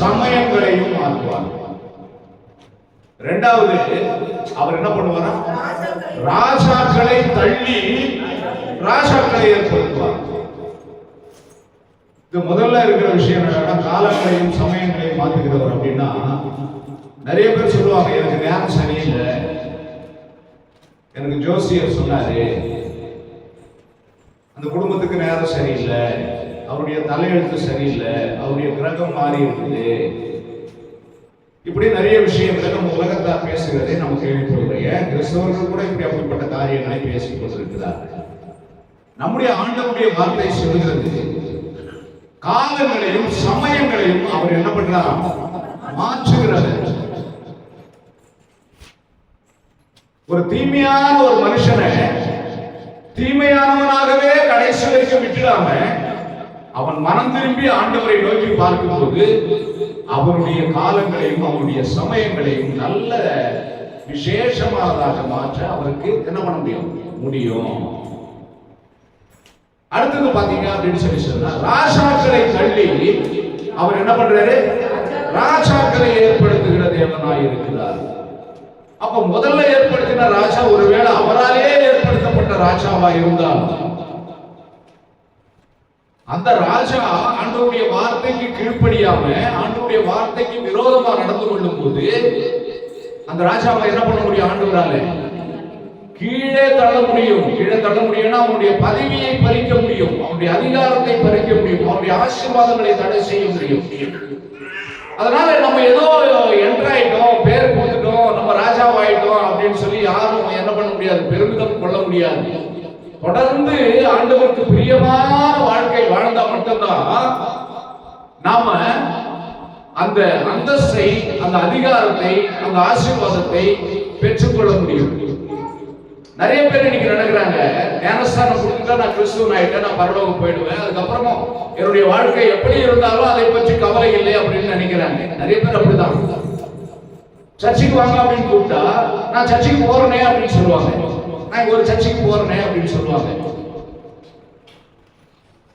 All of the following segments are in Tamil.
சமயங்களையும் மாற்றுவார். இரண்டாவது அவர் என்ன பண்ணுவாரா? ராஜாக்களை தள்ளி ராஜாக்களை ஏற்படுத்துவார். இது முதல்ல இருக்கிற விஷயம் என்னன்னா காலங்களையும் சமயங்களையும் மாத்துகிறவர் அப்படின்னா நிறைய பேர் சொல்லுவாங்க எனக்கு நேரம் சரியில்லை. எனக்கு ஜோசியர் சொன்னாரு அந்த குடும்பத்துக்கு நேரம் சரியில்லை. அவருடைய தலையெழுத்து சரியில்லை அவருடைய கிரகம் மாறி இருக்குது. இப்படி நிறைய விஷயங்களை நம்ம உலகத்தார் பேசுகிறதை நம்ம கேள்விப்படுகிறோம் கிறிஸ்தவர்கள் கூட இப்படி அப்படிப்பட்ட காரியங்களை பேசிக் கொண்டிருக்கிறார்கள் நம்முடைய ஆண்டவருடைய வார்த்தை சொல்கிறது காலங்களையும் சமயங்களையும் அவர் என்ன பண்றார்? மாற்றுகிறது ஒரு தீமையான ஒரு மனுஷனை தீமையானவனாகவே கடைசி வரைக்கும் விட்டுடாம அவன் மனம் திரும்பி ஆண்டவரை நோக்கி பார்க்கும்போது அவருடைய காலங்களையும் அவருடைய சமயங்களையும் நல்ல விசேஷமானதாக மாற்ற அவருக்கு என்ன பண்ண முடியும்? முடியும். அடுத்தது பாத்தீங்க அப்படின்னு சொல்லி சொன்னா ராசாக்களை தள்ளி அவர் என்ன பண்றாரு? ராஜாக்களை ஏற்படுத்துகிற தேவனாய் இருக்கிறார். அப்ப முதல்ல ஏற்படுத்தின ராஜா ஒருவேளை அவராலே ஏற்படுத்தப்பட்ட ராஜாவா இருந்தால் அந்த ராஜா ஆண்டவருடைய வார்த்தைக்கு கீழ்ப்படியாம ஆண்டவருடைய வார்த்தைக்கு விரோதமா நடந்து கொள்ளும் போது அந்த ராஜாவை என்ன பண்ண முடியும் ஆண்டவரால? கீழே தள்ள முடியும். கீழே தள்ள முடியும்னா அவனுடைய பதவியை பறிக்க முடியும். அவனுடைய அதிகாரத்தை பறிக்க முடியும். அவனுடைய ஆசீர்வாதங்களை தடை செய்ய முடியும். அதனால நம்ம ஏதோ என்ட்ராயிட்டோம் பேர் கொடுத்துட்டோம் நம்ம ராஜாவாயிட்டோம் அப்படின்னு சொல்லி யாரும் என்ன பண்ண முடியாது பெருமிதம் கொள்ள முடியாது. தொடர்ந்து ஆண்டவருக்கு பிரியமான வாழ்க்கை வாழ்ந்தா மட்டும்தான் நாம அந்த அந்தஸ்தை அந்த அதிகாரத்தை அந்த ஆசீர்வாதத்தை பெற்றுக்கொள்ள முடியும். நிறைய பேர் இன்னைக்கு நினைக்கிறாங்க ஞானஸ்தானம் கொடுத்துட்டா நான் கிறிஸ்துவன் ஆயிட்டேன் நான் பரலோகம் போயிடுவேன். அதுக்கப்புறமா என்னுடைய வாழ்க்கை எப்படி இருந்தாலும் அதை பற்றி கவலை இல்லை அப்படின்னு நினைக்கிறாங்க. நிறைய பேர் அப்படிதான். சர்ச்சுக்கு வாங்க அப்படின்னு கூப்பிட்டா நான் சர்ச்சுக்கு போறேனே அப்படின்னு சொல்லுவாங்க. நான் ஒரு சர்ச்சைக்கு போறேனே அப்படின்னு சொல்லுவாங்க.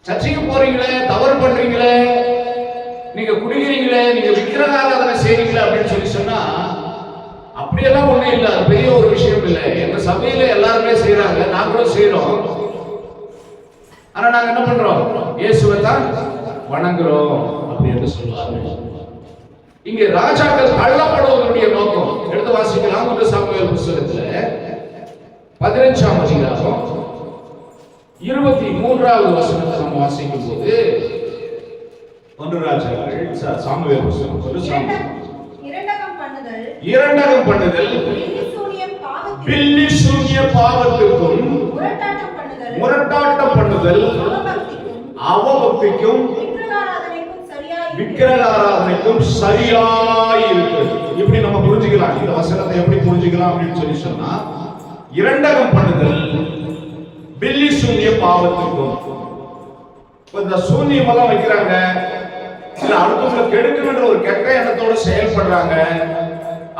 சர்ச்சைக்கு போறீங்களே தவறு பண்றீங்களே நீங்க குடிக்கிறீங்களே நீங்க விக்கிரகாராதனை செய்றீங்களே அப்படின்னு சொல்லி சொன்னா அப்படியெல்லாம் ஒண்ணும் இல்ல. அது பெரிய ஒரு விஷயம் இல்ல. எங்க சபையில எல்லாருமே செய்யறாங்க நாங்களும் செய்யறோம் ஆனா நாங்க என்ன பண்றோம்? இயேசுவை தான் வணங்குறோம் அப்படின்னு சொல்லுவாங்க இங்க ராஜாக்கள் தள்ளப்படுவதனுடைய நோக்கம். எடுத்து வாசிக்கலாம். ஒன்று சாமுவேல் புஸ்தகத்துல பதினஞ்சாம் அதிகாரம் இருபத்தி மூன்றாவது வசனத்தை நம்ம வாசிக்கும் போது ஒன்று ராஜாக்கள் சா- சாமுவேல் புஸ்தகம் ஒரு சாமுவேல் இரண்டகம் பண்ணுதல். பில்லி சூன்ய பாவத்துக்கும் முரட்டாட்டம் பண்ணுதல். அவபக்திக்கும் விக்கிரகாராதனைக்கும் சரியாய் இருக்கிறது இப்படி நம்ம புரிஞ்சுக்கலாம். இந்த வசனத்தை எப்படி புரிஞ்சுக்கலாம் அப்படின்னு சொல்லி சொன்னா இரண்டகம் பண்ணுதல் பில்லி சூன்ய பாவத்துக்கும். இந்த சூன்யம் எல்லாம் வைக்கிறாங்க. இல்ல அடுத்தவங்களை கெடுக்கணுன்ற ஒரு கெட்ட எண்ணத்தோட செயல்படுறாங்க.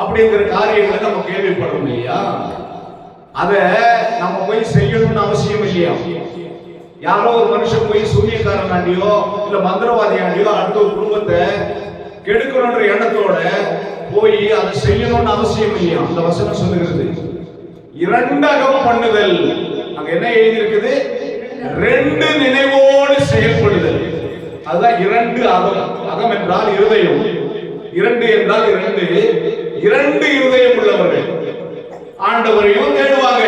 அப்படிங்கிற காரியங்களை நம்ம கேள்விப்படுறோம் இல்லையா? அத நம்ம போய் செய்யணும்னு அவசியம் இல்லையா? யாரோ ஒரு மனுஷன் போய் சூரியக்காரனாண்டியோ இல்ல மந்திரவாதியாண்டியோ அடுத்த ஒரு குடும்பத்தை கெடுக்கணுன்ற எண்ணத்தோட போய் அதை செய்யணும்னு அவசியம் இல்லையா? அந்த வசனம் சொல்லுகிறது. இரண்டகம் பண்ணுதல். அங்க என்ன எழுதி இருக்குது ரெண்டு நினைவோடு செயல்படுதல். அதுதான் இரண்டு அகம். அகம் என்றால் இருதயம். இரண்டு என்றால் இரண்டு. இரண்டு இருதயம் உள்ளவர்கள். ஆண்டவரையும் தேடுவாங்க.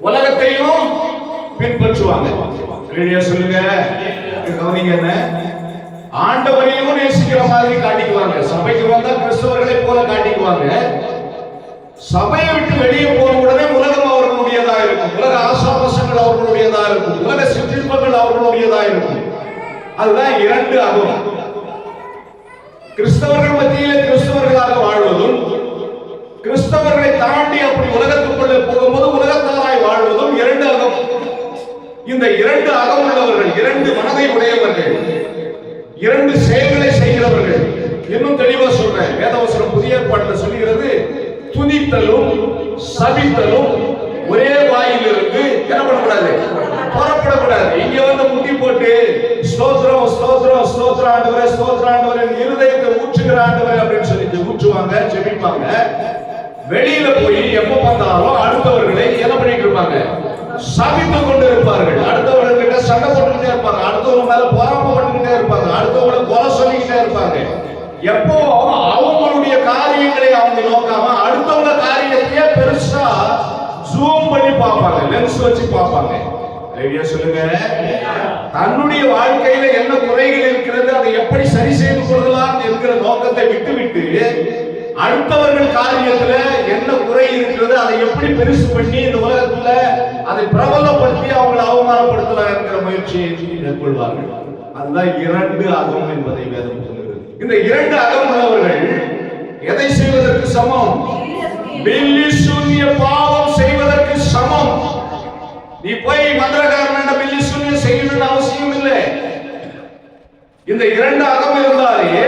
உலகத்தையும் பின்பற்றுவாங்க. சொல்லுங்க? கவனிங்க என்ன? ஆண்டவரையும் நேசிக்கிற மாதிரி காட்டிக்குவாங்க. சபைக்கு வந்தா கிறிஸ்தவர்களை போல காட்டிக்குவாங்க. சபையை விட்டு வெளியே போன உடனே உலகம் அவர்களுடையதா இருக்கும். உலக ஆசாபாசங்கள் அவர்களுடையதா இருக்கும். உலக சிற்றின்பங்கள் அவர்களுடையதா இருக்கும். அதுதான் இரண்டு அகம். கிறிஸ்தவர்கள் மத்தியிலே கிறிஸ்தவர்களாக வாழ்வதும் கிறிஸ்தவர்களை தாண்டி அப்படி உலகத்துக்குள்ளே போகும்போது உலகத்தாராய் வாழ்வதும் இரண்டு அகம். இந்த இரண்டு அகம் உள்ளவர்கள் இரண்டு மனதை உடையவர்கள் இரண்டு செயல்களை செய்கிறவர்கள். இன்னும் தெளிவா சொல்றேன். வேதவசனம் புதிய ஏற்பாட்டில் சொல்லுகிறது துணித்தலும் சபித்தலும் ஒரே வாயிலிருந்து என்ன பண்ணக்கூடாது? புறப்படக்கூடாது. இங்க வந்து முட்டி போட்டு ஸ்தோத்ரம் ஸ்தோத்ரம் ஸ்தோத்ர ஸ்தோத்திர ஆண்டவரே ஸ்தோத்திர ஆண்டவரே இருதயத்தை ஊற்றுகிற ஆண்டவரே அப்படின்னு சொல்லி ஊற்றுவாங்க ஜெபிப்பாங்க. வெளியில போய் எப்ப பார்த்தாலும் அடுத்தவர்களை என்ன பண்ணிட்டு இருப்பாங்க? சபித்து கொண்டு இருப்பார்கள் அடுத்தவர்கிட்ட சண்டை போட்டுக்கிட்டே இருப்பாங்க. அடுத்தவங்க மேல பொறாமப்பட்டுக்கிட்டே இருப்பாங்க. அடுத்தவங்களை கொலை சொல்லிக்கிட்டே இருப்பாங்க. எப்போ அவங்களுடைய காரியங்களை அவங்க நோக்காம அடுத்தவங்க காரியத்தையே பெருசா ஜூம் பண்ணி பார்ப்பாங்க லென்ஸ் வச்சு பார்ப்பாங்க. சொல்லுங்க. தன்னுடைய வாழ்க்கையில என்ன குறைகள் இருக்கிறது அதை எப்படி சரி செய்து கொள்ளலாம் என்கிற நோக்கத்தை விட்டுவிட்டு அடுத்தவர்கள் காரியத்துல என்ன குறை இருக்கிறது அதை எப்படி பெருசு பண்ணி இந்த உலகத்துல அதை பிரபலப்படுத்தி அவங்களை அவமானப்படுத்தலாம் என்கிற முயற்சியை மேற்கொள்வார்கள் அதுதான் இரண்டு அகம் என்பதை வேதம் சொல்லுகிறது இந்த இரண்டு அகம் எதை செய்வதற்கு சமம்? பில்லி சூன்ய பாவம் செய்வதற்கு சமம். நீ போய் மந்திரகாரன் பில்லி சூன்யம் செய்யணும்னு அவசியம் இல்லை. இந்த இரண்டு அகம் இருந்தாலே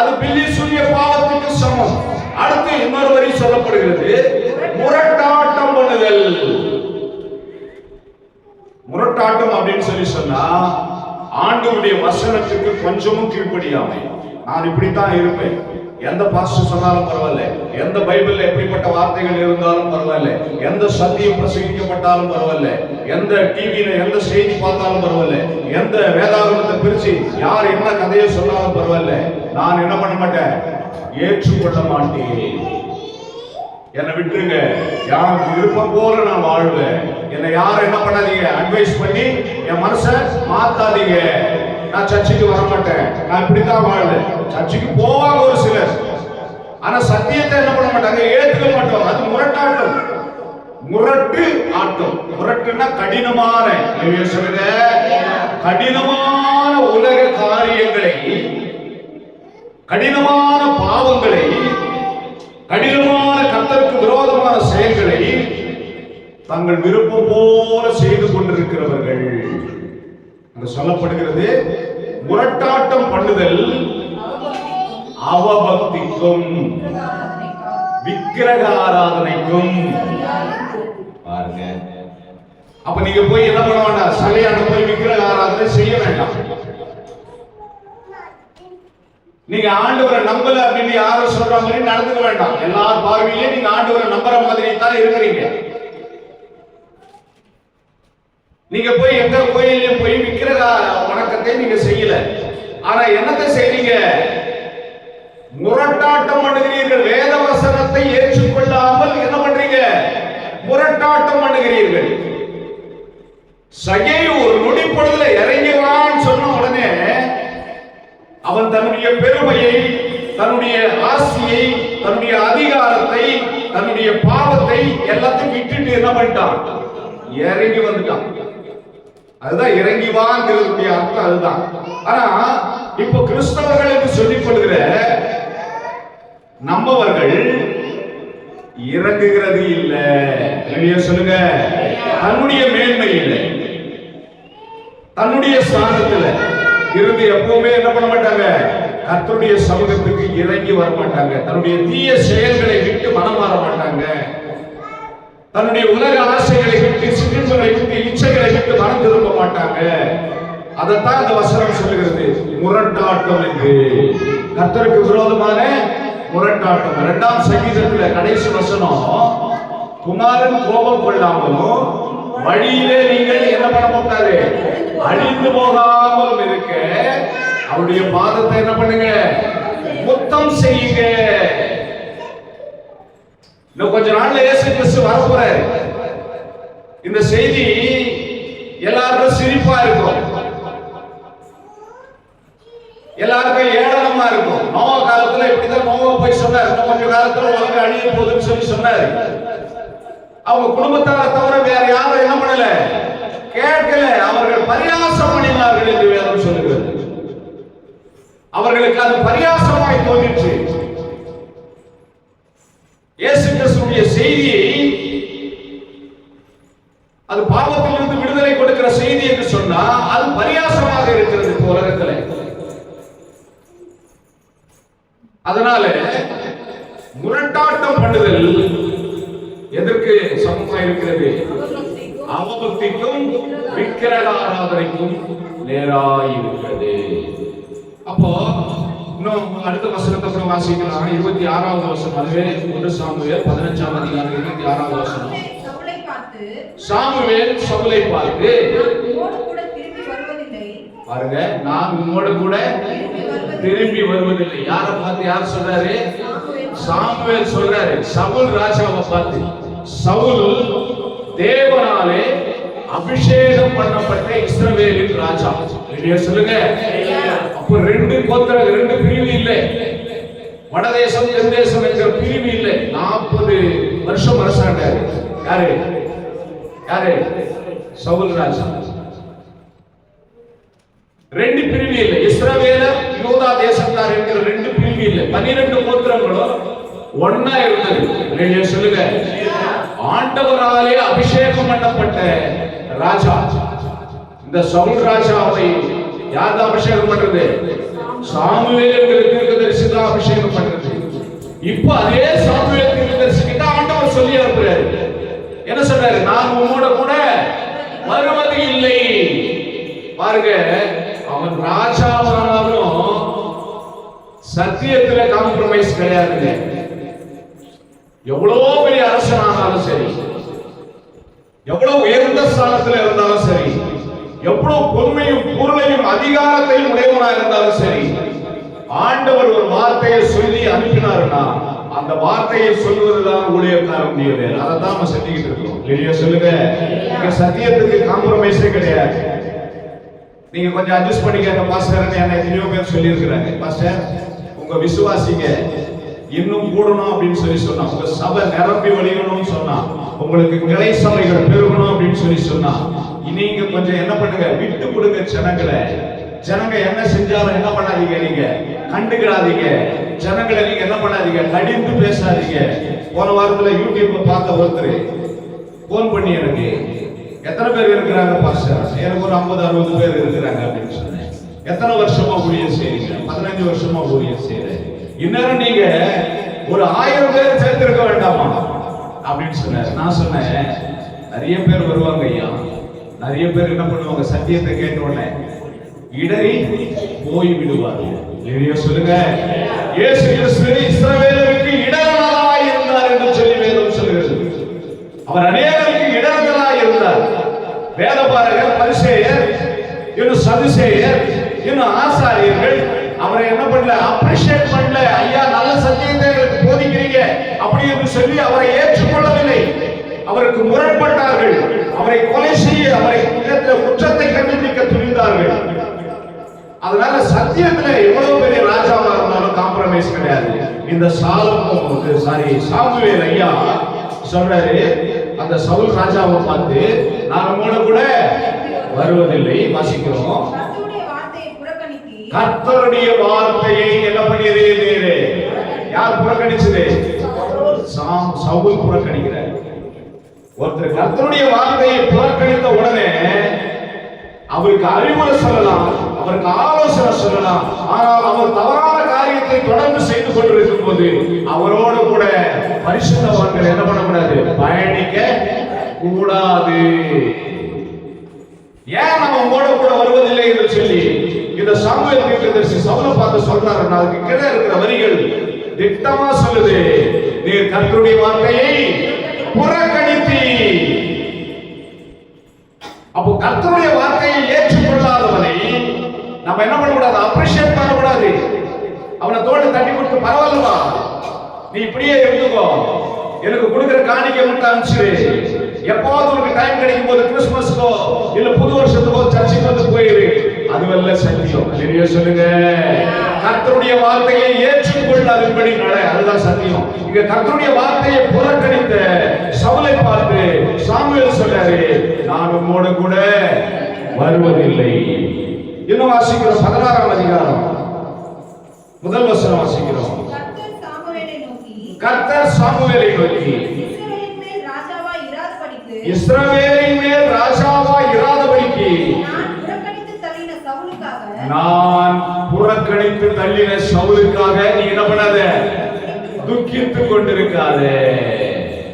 அது பில்லி சூன்ய பாவத்துக்கு சமம். அடுத்து இன்னொரு வரி சொல்லப்படுகிறது. முரட்டாட்டம் பண்ணுதல். முரட்டாட்டம் அப்படின்னு சொல்லி சொன்னா ஆண்டவருடைய வசனத்துக்கு கொஞ்சமும் கீழ்ப்படியாமை. நான் இப்படித்தான் இருப்பேன். எந்த பாஸ்டர் சொன்னாலும் பரவாயில்ல. எந்த பைபிள்ல எப்படிப்பட்ட வார்த்தைகள் இருந்தாலும் பரவாயில்ல. எந்த சத்தியம் பிரசங்கிக்கப்பட்டாலும் பரவாயில்ல. எந்த டிவியில எந்த செய்தி பார்த்தாலும் பரவாயில்ல. எந்த வேதாகமத்தை பிரிச்சு யார் என்ன கதையை சொன்னாலும் பரவாயில்ல. நான் என்ன பண்ண மாட்டேன்? ஏற்றுக்கொள்ள மாட்டேன். என்னை விட்டுருங்க. யாருக்கு விருப்பம் போல நான் வாழ்வேன். என்னை யாரும் என்ன பண்ணாதீங்க? அட்வைஸ் பண்ணி என் மனசை மாத்தாதீங்க. நான் சர்ச்சுக்கு வர மாட்டேன் நான் இப்படித்தான் வாழ்வேன். சர்ச்சுக்கு போவாங்க ஒரு சிலர். ஆனா சத்தியத்தை என்ன பண்ண மாட்டாங்க? ஏத்துக்க மாட்டோம். அது முரட்டாட்டம். முரட்டு ஆட்டம். முரட்டுன்னா கடினமான. நீங்க சொல்லுங்க. கடினமான உலக காரியங்களை கடினமான பாவங்களை கடினமான கத்தருக்கு விரோதமான செயல்களை தங்கள் விருப்பம் போல செய்து கொண்டிருக்கிறவர்கள். அங்க சொல்லப்படுகிறது முரட்டாட்டம் பண்ணுதல் அவபக்திக்கும் விக்கிரக ஆராதனைக்கும் பாருங்க. அப்ப நீங்க போய் என்ன பண்ண வேண்டாம்? சலையான போய் விக்கிரக ஆராதனை செய்ய வேண்டாம். நீங்க ஆண்டவரை நம்பல அப்படின்னு யாரும் சொல்ற மாதிரி நடந்துக்க வேண்டாம். எல்லார் பார்வையிலே நீங்க ஆண்டவரை நம்புற மாதிரி தான் இருக்கிறீங்க. நீங்க போய் எந்த கோயிலையும் போய் விக்கிரக வணக்கத்தை நீங்க செய்யல. ஆனா என்னத்தை செய்றீங்க? முரட்டாட்டம் பண்ணுகிறீர்கள். வேத வசனத்தை ஏற்றுக்கொள்ளாமல் என்ன பண்றீங்க? முரட்டாட்டம் பண்ணுகிறீர்கள். சகை ஒரு நொடி பொழுதுல சொன்ன அவன் தன்னுடைய பெருமையை தன்னுடைய ஆசியை தன்னுடைய அதிகாரத்தை தன்னுடைய பாவத்தை எல்லாத்தையும் விட்டுட்டு என்ன பண்ணிட்டான்? இறங்கி வந்துட்டான். அதுதான் இறங்கி வாங்கிறதுடைய அர்த்தம் அதுதான். ஆனா இப்போ கிறிஸ்தவர்கள் என்று சொல்லிக் கொள்கிற நம்மவர்கள் இறங்குகிறது இல்ல. சொல்லுங்க. தன்னுடைய மேன்மை இல்லை தன்னுடைய ஸ்தானத்தில் இருந்து எப்பவுமே என்ன பண்ண மாட்டாங்க? கத்தருடைய சமூகத்துக்கு இறங்கி வர மாட்டாங்க. தன்னுடைய தீய செயல்களை விட்டு மனம் மாற மாட்டாங்க. தன்னுடைய உலக ஆசைகளை விட்டு சிற்றின்பங்களை விட்டு இச்சைகளை விட்டு மனம் திரும்ப மாட்டாங்க. அதைத்தான் இந்த வசனம் சொல்லுகிறது. முரட்டாட்டம் என்று. கர்த்தருக்கு விரோதமான முரட்டாட்டம். இரண்டாம் சங்கீதத்துல கடைசி வசனம் குமாரன் கோபம் கொள்ளாமலும் வழியிலே நீங்கள் என்ன பண்ண போட்டாரு அழிந்து போகாமல் இருக்க. அவருடைய பாதத்தை என்ன பண்ணுங்க? முத்தம் செய்யுங்க. இன்னும் கொஞ்ச நாள்ல இயேசு கிறிஸ்து வர போறாரு. இந்த செய்தி எல்லாருக்கும் சிரிப்பா இருக்கும். எல்லாருக்கும் ஏளனமா இருக்கும். நோவ காலத்துல இப்படிதான் நோவ போய் சொன்னார். இன்னும் கொஞ்ச காலத்துல உலக அழிய போகுதுன்னு சொல்லி சொன்னாரு. அவங்க குடும்பத்தாரை தவிர வேற யாரும் என்ன பண்ணல? கேட்கல. அவர்கள் பரியாசம் பண்ணினார்கள் என்று வேதம் சொல்லுகிறது அவர்களுக்கு அது பரியாசமாய் தோன்றிற்று. இயேசு கிறிஸ்துடைய செய்தியை அது பாவத்திலிருந்து விடுதலை கொடுக்கிற செய்தி என்று சொன்னா அது பரியாசமாக இருக்கிறது இப்போ உலகத்தில் அதனால முரட்டாட்டம் பண்ணுதல் எதற்கு சமமா இருக்கிறது? அவபக்திக்கும் விக்கிரக ஆராதனைக்கும் நேராய் இருக்கிறது இன்னும் அடுத்த வசனத்தை கூட வாசிக்கலாம். இருபத்தி ஆறாவது வசனம். அதுவே ஒன்று சாமுவேல் பதினஞ்சாம் அதிகாரம் இருபத்தி ஆறாவது வசனம். சாமுவேல் சவுலை பார்த்து பாருங்க நான் உம்மோடு கூட திரும்பி வருவதில்லை. யாரை பார்த்து யார் சொல்றாரு? சாமுவேல். சாமுவேல் சொல்றாரு. சவுல் ராஜாவை பார்த்து. சவுல் தேவனாலே அபிஷேகம் பண்ணப்பட்ட இஸ்ரவேலின் ராஜா. இல்லையா சொல்லுங்க? அப்ப ரெண்டு கோத்திர ரெண்டு பிரிவு இல்லை. வடதேசம் தென்தேசம் என்கிற பிரிவு இல்லை. நாற்பது வருஷம் அரசாண்டாரு. யாரு? யாரு? சவுல் ராஜா. ரெண்டு பிரிவு இல்லை. இஸ்ரவேல யூதா தேசத்தார் என்கிற ரெண்டு பிரிவு இல்லை. பன்னிரெண்டு கோத்திரங்களும் ஒன்னா இருந்தது. சொல்லுங்க. ஆண்டவராலே அபிஷேகம் பண்ணப்பட்ட ராஜா. இந்த சவுல் ராஜாவை யார் தான் அபிஷேகம் பண்றது? சாமுவேல் என்கிற தீர்க்கதரிசி தான் அபிஷேகம் பண்றது. இப்ப அதே சாமுவேல் தீர்க்கதரிசி ஆண்டவர் சொல்லி அனுப்புறாரு. என்ன சொல்றாரு? நான் உங்களோட கூட வருவது இல்லை. பாருங்க அவன் ராஜாவானாலும் சத்தியத்துல காம்ப்ரமைஸ் கிடையாதுங்க. எவ்வளவு பெரிய அரசனானாலும் சரி எவ்வளவு உயர்ந்த ஸ்தானத்தில் இருந்தாலும் சரி எவ்வளவு பொறுமையும் பொருளையும் அதிகாரத்தையும் உடையவனா இருந்தாலும் சரி ஆண்டவர் ஒரு வார்த்தையை சொல்லி அனுப்பினாருன்னா அந்த வார்த்தையை சொல்வதுதான் ஊழியக்காரன் வேலை அதை தான் நம்ம செஞ்சுக்கிட்டு இருக்கோம். இல்லையா? சொல்லுங்க. இங்க சத்தியத்துக்கு காம்ப்ரமைஸே கிடையாது. நீங்க கொஞ்சம் அட்ஜஸ்ட் பண்ணிக்க பாஸ்டர் என்ன எத்தனையோ பேர் சொல்லியிருக்கிறாங்க. பாஸ்டர் உங்க விசுவாசிங்க இன்னும் கூடணும் அப்படின்னு சொல்லி சொன்னா உங்க சபை நிரம்பி வழியணும்னு சொன்னா உங்களுக்கு கிளை சபைகள் பெருகணும் அப்படின்னு சொல்லி சொன்னா நீங்க கொஞ்சம் என்ன பண்ணுங்க விட்டு கொடுங்க ஜனங்களை. ஜனங்க என்ன செஞ்சாலும் என்ன பண்ணாதீங்க நீங்க? கண்டுக்கிடாதீங்க ஜனங்களை நீங்க என்ன பண்ணாதீங்க? கடிந்து பேசாதீங்க. போன வாரத்துல யூடியூப்ல பார்த்த ஒருத்தர் போன் பண்ணி எனக்கு எத்தனை பேர் இருக்கிறாங்க பாஸ்டர்? எனக்கு ஒரு ஐம்பது அறுபது பேர் இருக்கிறாங்க அப்படின்னு சொன்னேன். எத்தனை வருஷமா ஊழியர் செய்யுங்க பதினஞ்சு வருஷமா ஊழியர் செய்யுங்க இன்னும் நீங்க ஒரு ஆயிரம் பேர் சேர்த்திருக்க வேண்டாமா? அப்படின்னு சொன்னார். நான் சொன்னேன் நிறைய பேர் வருவாங்க ஐயா. நிறைய பேர் என்ன பண்ணுவாங்க? சத்தியத்தை கேட்ட உடனே இடறி போய் விடுவார்கள். இல்லையோ சொல்லுங்க. இயேசு கிறிஸ்து இஸ்ரவேலருக்கு இடரலாய் இருந்தார் என்று சொல்லி வேதம் சொல்கிறது. அவர் அநேகருக்கு இடர்களாய் இருந்தார். வேதபாரகர் பரிசேயர் இன்னும் சதுசேயர் இன்னும் ஆசாரியர்கள் அவரை என்ன பண்ணல? அப்ரிஷியேட் பண்ணல. ஐயா நல்ல சத்தியத்தை எங்களுக்கு போதிக்கிறீங்க. அப்படி என்று சொல்லி அவரை ஏற்றுக்கொள்ளவில்லை. அவருக்கு முரண்பட்டார்கள். அவரை கொலை செய்ய அவரை இடத்துல குற்றத்தை கண்டுபிடிக்க துணிந்தார்கள். அதனால சத்தியத்துல எவ்வளவு பெரிய ராஜாவா இருந்தாலும் காம்ப்ரமைஸ் கிடையாது. இந்த சாலம் சாரி சாமுவேல் ஐயா சொல்றாரு அந்த சவுல் ராஜாவை பார்த்து நான் உங்களோட கூட வருவதில்லை வாசிக்கிறோம். கர்த்தருடைய வார்த்தையை என்ன பண்ணியது யார் புறக்கணிச்சது? சாம் சவுல் புறக்கணிக்கிறார். ஒருத்தர் கர்த்தருடைய வார்த்தையை புறக்கணித்த உடனே அவருக்கு அறிவுரை சொல்லலாம் அவருக்கு ஆலோசனை சொல்லலாம். ஆனால் அவர் தவறான காரியத்தை தொடர்ந்து செய்து கொண்டிருக்கும் போது அவரோடு கூட பரிசுத்தவான்கள் என்ன பண்ணக்கூடாது? பயணிக்க கூடாது. ஏன் நம்ம உங்களோட கூட வருவதில்லை என்று சொல்லி இந்த சாமுவேல் தீர்க்கதரிசி சவுல பார்த்து சொல்றாரு அதுக்கு கீழே இருக்கிற வரிகள் திட்டமா சொல்லுது. நீர் கர்த்தருடைய வார்த்தையை புறக்கணித்தி. அப்போ கர்த்தருடைய வார்த்தையை ஏற்றுக்கொள்ளாதவனை நம்ம என்ன பண்ணக்கூடாது? அப்ரிஷியேட் பண்ணக்கூடாது. அவனை தோடு தட்டி கொடுத்து பரவாயில்லவா? நீ இப்படியே இருந்துக்கோ. எனக்கு கொடுக்குற காணிக்கை மட்டும் அனுப்பிச்சிரு எப்போது உனக்கு டைம் கிடைக்கும் போது கிறிஸ்துமஸ்க்கோ இல்ல புது வருஷத்துக்கோ சர்ச்சுக்கு வந்து போயிரு. அதுவல்ல சத்தியம். அல்லேலூயா சொல்லுங்க. கர்த்தருடைய வார்த்தையை ஏற்றுக்கொள்ள அதன்படி நட. அதுதான் சத்தியம். இங்க கர்த்தருடைய வார்த்தையை புறக்கணித்த சவுலை பார்த்து சாமுவேல் சொல்றாரு நான் உம்மோடு கூட வருவதில்லை. இன்னும் வாசிக்கிறோம். பதினாறாம் அதிகாரம். முதல் வசனம் வாசிக்கிறோம். கர்த்தர் சாமுவேலை நோக்கி. இஸ்ரவேலின் மேல் ராஜாவாய் இராதபடிக்கு இஸ்ரவேலின் மேல் ராஜாவா இராதபடிக்கு நான் புறக்கணித்து தள்ளின சவுலுக்காக நான் புறக்கணித்து தள்ளின சவுலுக்காக நீ என்ன பண்ணாத? துக்கித்துக் கொண்டிருக்காதே.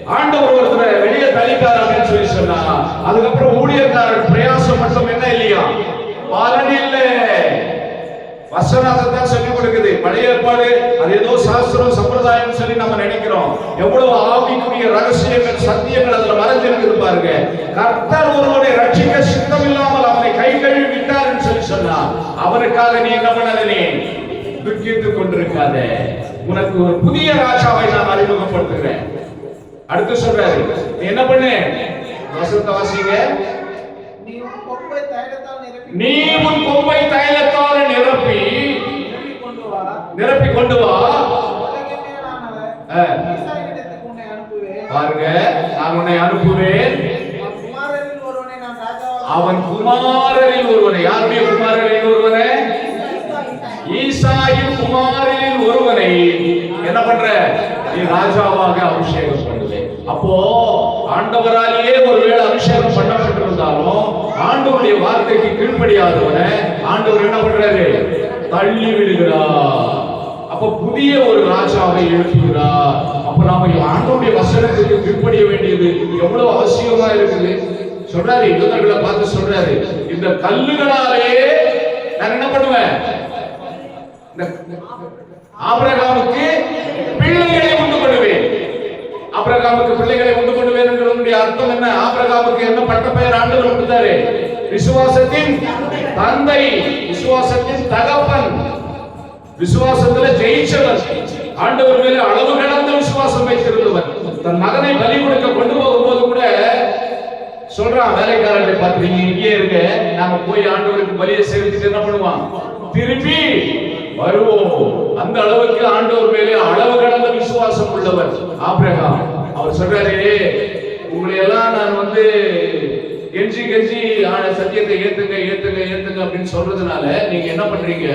ஆண்டவர் ஒருத்தரை வெளியே தள்ளிட்டார் அப்படின்னு சொல்லி சொன்னா அதுக்கப்புறம் ஊழியக்காரர் பிரயாசம் மட்டும் என்ன இல்லையா? பலன் இல்லை. வசனம் சொல்லிக் கொடுக்குது. பழைய ஏற்பாடு அது ஏதோ சாஸ்திரம் சம்பிரதாயம் சொல்லி நம்ம நினைக்கிறோம். எவ்வளவு ஆவிக்குரிய ரகசியங்கள் சத்தியங்கள் அதுல மறைஞ்சிருக்குது பாருங்க. கர்த்தர் ஒருவனை ரட்சிக்க சித்தம் இல்லாமல் அவனை கை கழுவி அவனுக்காக நீ என்ன பண்ணாத துக்கித்துக் கொண்டிருக்காத. உனக்கு ஒரு புதிய ராஜாவை நான் அறிமுகப்படுத்துகிறேன். அடுத்து சொல்றாரு என்ன பண்ணு? வசனத்தை வாசிங்க நீ உன் கொம்பை தைலத்தால் நிரப்பி நிரப்பி கொண்டு வா. பாருங்க நான் உன்னை அனுப்புவேன் அவன் குமாரரில் ஒருவனை நான் ராஜாவாக அவன் குமாரரில் ஒருவனை. யாருடைய குமாரரில் ஒருவனை? ஈசாயின் குமாரரில் ஒருவனை. என்ன பண்ற? நீ ராஜாவாக அபிஷேகம் பண்ணுவேன் அப்போ ஆண்டவராலேயே ஒருவேளை அபிஷேகம் பண்ணப்பட்டிருந்தாலும் ஆண்டவருடைய வார்த்தைக்கு கீழ்ப்படியாதவனை ஆண்டவர் என்ன பண்றாரு? தள்ளி விடுகிறார். அப்ப புதிய ஒரு ராஜாவை எழுப்புகிறார். அப்ப நாம ஆண்டவருடைய வசனத்துக்கு கீழ்ப்படிய வேண்டியது எவ்வளவு அவசியமா இருக்குது? சொல்றாரு யூதர்களை பார்த்து சொல்றாரு. இந்த கல்லுகளாலே நான் என்ன பண்ணுவேன்? ஆபிரகாமுக்கு பிள்ளைகளை உண்டு பண்ணுவேன். ஆபிரகாமுக்கு பிள்ளைகளை உண்டு பண்ணுவேன் என்கிறதுடைய அர்த்தம் என்ன? ஆபிரகாமுக்கு என்ன பட்ட பெயர்? ஆண்டுகள் கொடுத்தாரு. விசுவாசத்தின் தந்தை விசுவாசத்தின் தகப்பன் விசுவாசத்துல ஜெயிச்சவர். ஆண்டவர் மேல அளவு கடந்த விசுவாசம் வைத்திருந்தவர். தன் மகனை பலி கொடுக்க கொண்டு சொல்றான் வேலைக்காரர்களை பார்த்து நீங்க இங்கே இருங்க நாம போய் ஆண்டவருக்கு பலியை செலுத்திட்டு என்ன பண்ணுவான்? திருப்பி வருவோம். அந்த அளவுக்கு ஆண்டவர் மேலே அளவு கடந்த விசுவாசம் உள்ளவர். ஆபிரகாம் அவர் சொல்றாரு உங்களை எல்லாம் நான் வந்து கெஞ்சி கெஞ்சி ஆன சத்தியத்தை ஏத்துங்க ஏத்துங்க ஏத்துங்க அப்படின்னு சொல்றதுனால நீங்க என்ன பண்றீங்க?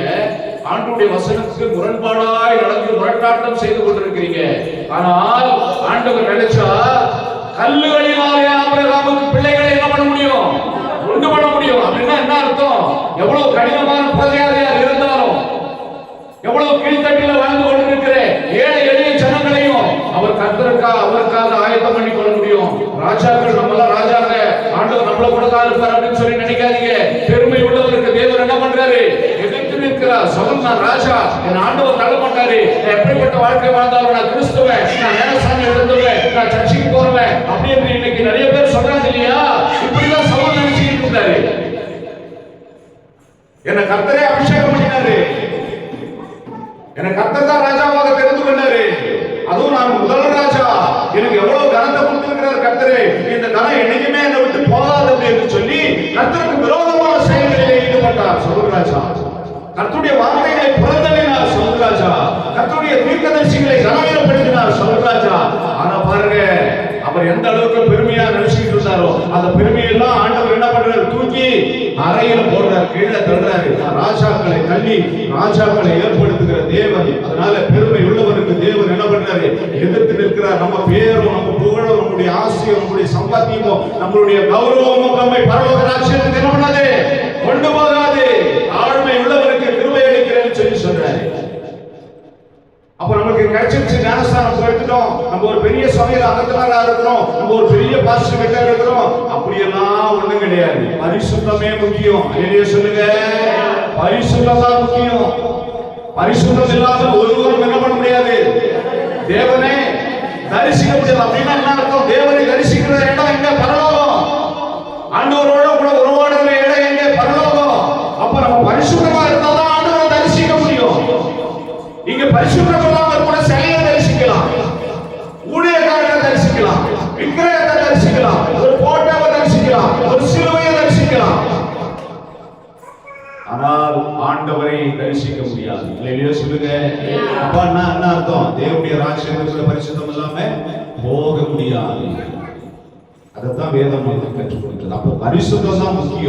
ஆண்டுடைய வசனத்துக்கு முரண்பாடாய் நடந்து முரட்டாட்டம் செய்து கொண்டிருக்கிறீங்க. ஆனால் ஆண்டவர் நினைச்சா கல்லுகளினாலே ஆபிரகாமுக்கு பிள்ளைகளை என்ன பண்ண முடியும்? உண்டு பண்ண முடியும். அப்படின்னா என்ன அர்த்தம்? எவ்வளவு கடினமான பிரஜையாக இருந்தாலும் எவ்வளவு கீழ்த்தட்டில வாழ்ந்து கொண்டிருக்கிற ஏழை எளிய ஜனங்களையும் அவர் கர்த்தருக்காக அவருக்காக ஆயத்தம் பண்ணி கொள்ள முடியும். ராஜாக்கள் நம்மளாம் ராஜாங்க ஆண்டவர் நம்மள கூட தான் இருப்பார் அப்படின்னு சொல்லி நினைக்காதீங்க. பெருமை உள்ளவருக்கு தேவர் என்ன பண்றாரு? இருக்கிறார். சவுல் நான் ராஜா என் ஆண்டவர் தள்ள மாட்டாரு. எப்படிப்பட்ட வாழ்க்கை வாழ்ந்தாலும் நான் கிறிஸ்துவேன். நான் நேரசாமி எழுந்துவேன் நான் சர்ச்சைக்கு போறேன் அப்படின்னு இன்னைக்கு நிறைய பேர் சொல்றாங்க இல்லையா? இப்படிதான் சவுல் நினைச்சுட்டு இருந்தாரு. என்ன கர்த்தரே அபிஷேகம் பண்ணினாரு. என்னை கர்த்தர் தான் ராஜாவாக தெரிந்து கொண்டாரு. அதுவும் நான் முதல் ராஜா. எனக்கு எவ்வளவு கனத்தை கொடுத்திருக்கிறார் கர்த்தரே. இந்த கனம் என்னைக்குமே என்னை விட்டு போகாது என்று சொல்லி கர்த்தருக்கு விரோதமான செயல்களிலே ஈடுபட்டார் ராஜா. கர்த்துடைய வார்த்தைகளை புறந்தள்ளினார் சவுராஜா கர்த்துடைய தீர்க்கதரிசிகளை கனவீனப்படுத்தினார் சவுராஜா ஆனா பாருங்க அவர் எந்த அளவுக்கு பெருமையா நினைச்சுட்டு இருந்தாரோ அந்த பெருமையெல்லாம் ஆண்டவர் என்ன பண்றாரு? தூக்கி அறையில போடுறாரு கீழே தள்ளுறாரு. ராஜாக்களை தள்ளி ராஜாக்களை ஏற்படுத்துகிற தேவன். அதனால பெருமை உள்ளவருக்கு தேவன் என்ன பண்றாரு? எதிர்த்து நிற்கிறார். நம்ம பேரும் நம்ம புகழும் நம்முடைய ஆசையும் நம்முடைய சம்பாத்தியமும் நம்மளுடைய கௌரவமும் நம்மை பரவ ராஜ்யத்துக்கு என்ன பண்ணாது? கொண்டு போகாது. தாழ்மை உள்ளவருக்கு கிருபை அளிக்கிறேன்னு சொல்லி சொல்றாரு அப்ப நமக்கு கிடைச்சிருச்சு ஞானஸ்தானம் எடுத்துட்டோம். நம்ம ஒரு பெரிய சமையல் அகத்தனாரா இருக்கிறோம். நம்ம ஒரு பெரிய பாஸ்டர் கிட்ட இருக்கிறோம். அப்படியெல்லாம் ஒண்ணும் கிடையாது. பரிசுத்தமே முக்கியம். வெளியே சொல்லுங்க. பரிசுத்தம் தான் முக்கியம். பரிசுத்தம் இல்லாத ஒருவரும் என்ன பண்ண முடியாது? தேவனே தரிசிக்க முடியாது. அப்படின்னா என்ன அர்த்தம்? தேவனை தரிசிக்கிற இடம் எங்க? பரலோகம். ஆண்டவரோட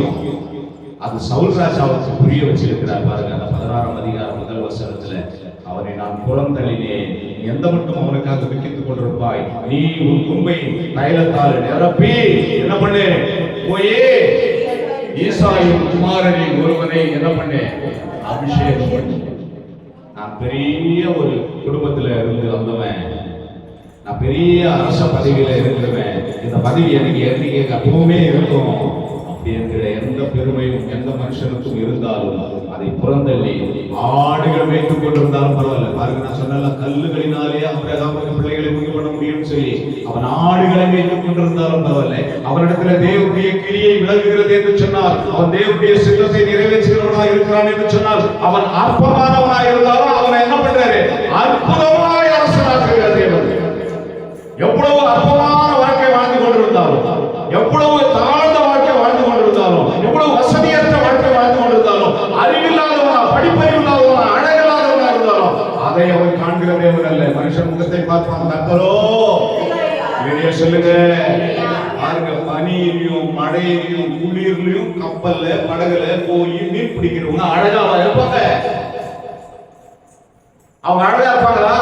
முக்கியம் அது சவுல் ராஜாவுக்கு புரிய வச்சிருக்கிறார் பாருங்க அந்த பதினாறாம் அதிகாரம் முதல் வசனத்துல. அவனை நான் புறம் தள்ளினேன். எந்த மட்டும் அவனுக்காக விக்கித்துக் கொண்டிருப்பாய்? நீ உன் கும்பை தைலத்தால் நிரப்பி என்ன பண்ணு? போயே. ஈசாயின் குமாரனை ஒருவனை என்ன பண்ணு? அபிஷேகம் பண்ணு. நான் பெரிய ஒரு குடும்பத்துல இருந்து வந்தவன். நான் பெரிய அரச பதவியில இருந்தவன் இந்த பதவி எனக்கு என்னைக்கு எப்பவுமே இருக்கும். என்கிற எந்த பெருமையும் எந்த மனுஷனுக்கும் இருந்தாலும் அதை புறந்தள்ளி ஆடுகள் வைத்துக் கொண்டிருந்தாலும் பரவாயில்ல. பாருங்க நான் சொன்னல கல்லுகளினாலே அபிரகாமுக்கு பிள்ளைகளை முடிவு பண்ண முடியும் சொல்லி அவன் ஆடுகளை வைத்துக் கொண்டிருந்தாலும் பரவாயில்ல. அவனிடத்துல தேவனுடைய கிரியை விளங்குகிறது என்று சொன்னால் அவன் தேவனுடைய சித்தத்தை நிறைவேற்றுகிறவனாக இருக்கிறான் என்று சொன்னால் அவன் அற்பமானவனாக இருந்தாலும் அவனை என்ன பண்றாரு? அற்புதமாய் அரசனாக்குகிற தேவன். எவ்வளவு அற்பமான வாழ்க்கை வாழ்ந்து கொண்டிருந்தாலும் எவ்வளவு தாழ்ந்த வாழ்க்கை வாழ்ந்து கொண்டிருந்தாலும் எவ்வளவு வசதியற்ற வாழ்க்கை வாழ்ந்து கொண்டிருந்தாலும் அறிவில்லாதவனா படிப்பறிவில்லாதவனா அழகில்லாதவனா இருந்தாலும் அதை அவன் காண்கிற தேவன் அல்ல மனுஷன் முகத்தை பார்ப்பான் கத்தரோ வெளியே சொல்லுங்க பாருங்க பனியிலையும் மழையிலையும் குளிர்லயும் கப்பல்ல படகுல போய் மீன் பிடிக்கிறவங்க அழகாவா இருப்பாங்க அவங்க அழகா இருப்பாங்களா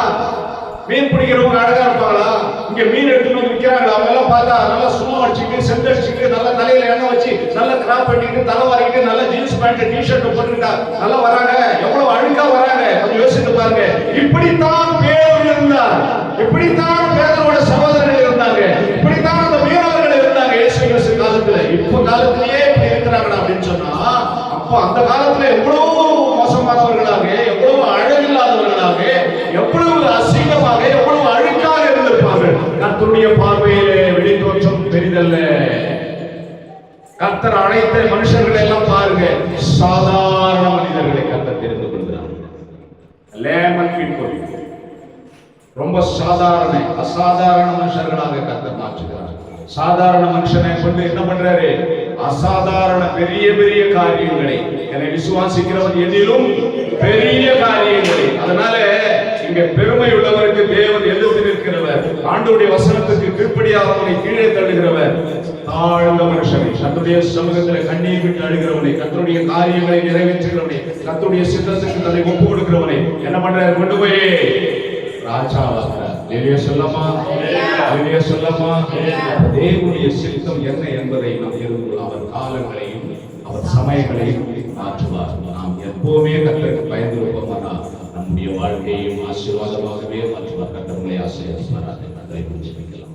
மீன் பிடிக்கிறவங்க அழகா இருப்பாங்களா இங்க மீன் எடுத்துட்டு வந்து விற்கிறாங்க அவங்க எல்லாம் பார்த்தா நல்லா சும்மா அடிச்சுட்டு செந்தடிச்சுட்டு நல்ல தலையில எண்ணெய் வச்சு நல்ல கிராப் பண்ணிட்டு தலை வாரிக்கிட்டு நல்ல ஜீன்ஸ் பேண்ட் டிஷர்ட் போட்டுக்கிட்டா நல்லா வராங்க எவ்வளவு அழுக்கா வராங்க கொஞ்சம் யோசிச்சு பாருங்க இப்படித்தான் பேர் இருந்தார் இப்படித்தான் பேரோட சகோதரர்கள் இருந்தாங்க இப்படித்தான் அந்த மீனவர்கள் இருந்தாங்க இயேசு கிறிஸ்து காலத்துல இப்ப காலத்திலேயே இப்படி இருக்கிறாங்களா அப்படின்னு சொன்னா அப்போ அந்த காலத்துல எவ்வளவு மோசமானவர்களாக எவ்வளவு அழகில்லாதவர்களாக எவ்வளவு அசிங்கமாக எவ்வளவு அழுக்காக இருந்திருப்பார்கள். கத்தருடைய பார்வையிலே வெளித்தோற்றம் பெரிதல்ல. கர்த்தர் அனைத்து மனுஷர்களை எல்லாம் பாருங்க. சாதாரண மனிதர்களை கர்த்தர் தெரிந்து கொள்கிறார். லேமன் ரொம்ப சாதாரண அசாதாரண மனுஷர்களாக கர்த்தர் மாற்றுகிறார். சாதாரண மனுஷனை கொண்டு என்ன பண்றாரு? அசாதாரண பெரிய பெரிய காரியங்களை என்னை விசுவாசிக்கிறவன் எதிலும் பெரிய காரியங்களை. அதனால இங்க பெருமை உள்ளவருக்கு தேவன் எதிர்த்து நிற்கிறவர். ஆண்டுடைய வசனத்துக்கு கீழ்ப்படியாதவனை கீழே தள்ளுகிறவர். தாழ்ந்த மனுஷனை கர்த்தருடைய சமூகத்தில் கண்ணீர் விட்டு அழுகிறவனை கர்த்தருடைய காரியங்களை நிறைவேற்றுகிறவனை தத்துடைய சித்தத்துக்கு தன்னை ஒப்பு கொடுக்கிறவனை என்ன பண்றாரு? கொண்டு போய் ராஜாவாகிறார் வெளியே சொல்லமா வெளியே சொல்லமா தேவனுடைய சித்தம் என்ன என்பதை நாம் இருந்து அவர் காலங்களையும் அவர் சமயங்களையும் மாற்றுவார். நாம் எப்போவுமே கத்தருக்கு பயந்து வைப்போம்னா நம்முடைய வாழ்க்கையும் ஆசீர்வாதமாகவே மாற்றுவார். கத்தவங்களை ஆசீர்வாதமாக நன்றி புரிஞ்சுக்கலாம்